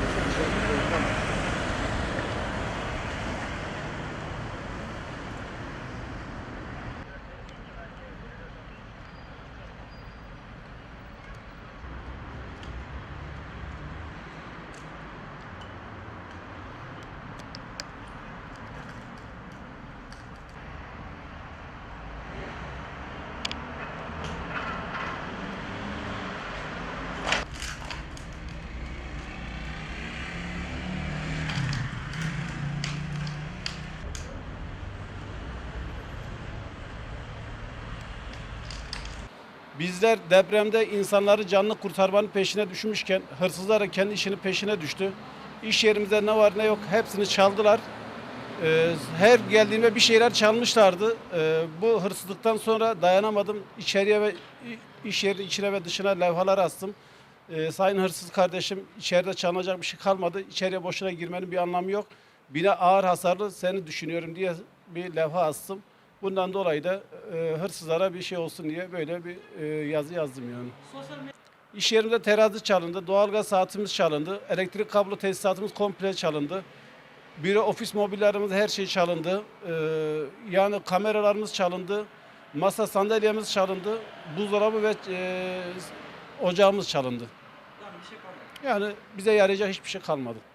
Thank you. Bizler depremde insanları canlı kurtarmanın peşine düşmüşken hırsızlar kendi işinin peşine düştü. İş yerimizde ne var ne yok hepsini çaldılar. Ee, her geldiğimde bir şeyler çalmışlardı. Ee, bu hırsızlıktan sonra dayanamadım. İçeriye ve iş yeri içine ve dışına levhalar astım. Ee, sayın hırsız kardeşim içeride çalınacak bir şey kalmadı. İçeriye boşuna girmenin bir anlamı yok. Bina ağır hasarlı seni düşünüyorum diye bir levha astım. Bundan dolayı da e, hırsızlara bir şey olsun diye böyle bir e, yazı yazdım yani. İş yerimde terazi çalındı, doğalgaz saatimiz çalındı, elektrik kablo tesisatımız komple çalındı. Büro ofis mobilyalarımız her şey çalındı. Ee, yani kameralarımız çalındı. Masa sandalyemiz çalındı. Buzdolabı ve e, ocağımız çalındı. Yani bize yarayacak hiçbir şey kalmadı.